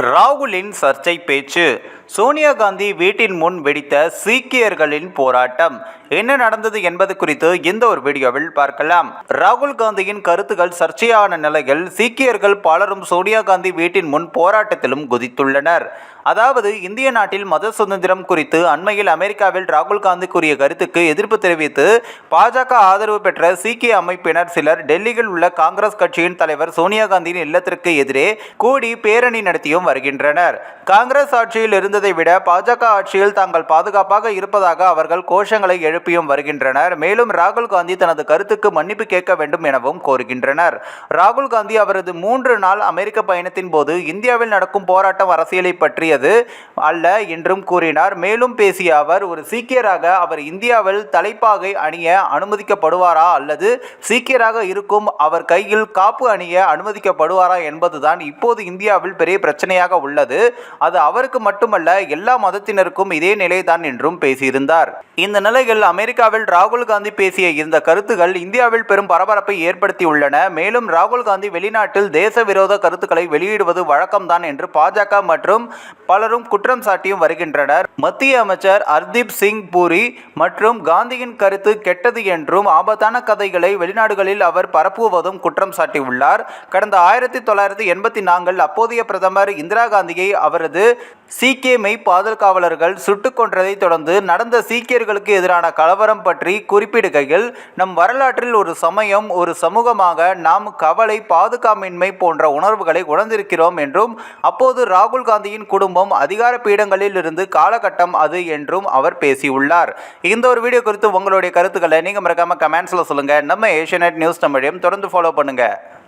ராகுலின் சர்ச்சை பேச்சு. சோனியா காந்தி வீட்டின் முன் வெடித்த சீக்கியர்களின் போராட்டம். என்ன நடந்தது என்பது குறித்து இந்த ஒரு வீடியோவில் பார்க்கலாம். ராகுல் காந்தியின் கருத்துகள் சர்ச்சையான நிலையில் சீக்கியர்கள் பலரும் சோனியா காந்தி வீட்டின் முன் போராட்டத்திலும் குதித்துள்ளனர். அதாவது இந்திய நாட்டில் மத சுதந்திரம் குறித்து அண்மையில் அமெரிக்காவில் ராகுல் காந்தி கூறிய கருத்துக்கு எதிர்ப்பு தெரிவித்து பாஜக ஆதரவு பெற்ற சீக்கிய அமைப்பினர் சிலர் டெல்லியில் உள்ள காங்கிரஸ் கட்சியின் தலைவர் சோனியா காந்தியின் இல்லத்திற்கு எதிரே கூடி பேரணி நடத்தியும் வருகின்றனர். காங்கிரஸ் ஆட்சியில் இருந்ததை விட பாஜக ஆட்சியில் தாங்கள் பாதுகாப்பாக இருப்பதாக அவர்கள் கோஷங்களை எழுப்பியும் வருகின்றனர். மேலும் ராகுல் காந்தி தனது கருத்துக்கு மன்னிப்பு கேட்க வேண்டும் எனவும் கோருகின்றனர். ராகுல் காந்தி அவரது மூன்று நாள் அமெரிக்க பயணத்தின் போது இந்தியாவில் நடக்கும் போராட்டம் அரசியலை பற்றியது அல்ல என்றும் கூறினார். மேலும் பேசிய அவர் ஒரு சீக்கியராக அவர் இந்தியாவில் தலைப்பாகை அணிய அனுமதிக்கப்படுவாரா அல்லது சீக்கியராக இருக்கும் அவர் கையில் காப்பு அணிய அனுமதிக்கப்படுவாரா என்பதுதான் இப்போது இந்தியாவில் பெரிய பிரச்சனையாக உள்ளது. அது அவருக்கு மட்டுமல்ல எல்லா மதத்தினருக்கும் இதே நிலைதான் என்றும் பேசியிருந்தார். இந்த நிலையில் அமெரிக்காவில் ராகுல் காந்தி பேசிய இந்த கருத்துகள் இந்தியாவில் பெரும் பரபரப்பை ஏற்படுத்தியுள்ளன. மேலும் ராகுல் காந்தி வெளிநாட்டில் தேச விரோத கருத்துக்களை வெளியிடுவது வழக்கம்தான் என்று பாஜக மற்றும் பலரும் குற்றம் சாட்டியும் வருகின்றனர். மத்திய அமைச்சர் ஹர்தீப் சிங் பூரி மற்றும் காந்தியின் கருத்து கெட்டது என்றும் ஆபத்தான கதைகளை வெளிநாடுகளில் அவர் பரப்புவதும் குற்றம் சாட்டியுள்ளார். கடந்த ஆயிரத்தி தொள்ளாயிரத்தி எண்பத்தி நான்கில் அப்போதைய பிரதமர் இந்திரா காந்தியை அவரது சீக்கியமை மெய் பாதுகாவலர்கள் சுட்டுக் கொன்றதை தொடர்ந்து நடந்த சீக்கியர்களுக்கு எதிரான கலவரம் பற்றி குறிப்பிடுகையில் நம் வரலாற்றில் ஒரு சமயம் ஒரு சமூகமாக நாம் கவலை பாதுகாமின்மை போன்ற உணர்வுகளை உணர்ந்திருக்கிறோம் என்றும் அப்போது ராகுல் காந்தியின் குடும்பம் அதிகார பீடங்களில் இருந்து காலகட்டம் அது என்றும் அவர் பேசியுள்ளார். இந்த ஒரு வீடியோ குறித்து உங்களுடைய கருத்துக்களை நீங்கள் மறக்காம கமெண்ட்ஸில் சொல்லுங்கள் நம்ம ஏஷியநெட் நியூஸ் தமிழையும் தொடர்ந்து ஃபாலோ பண்ணுங்கள்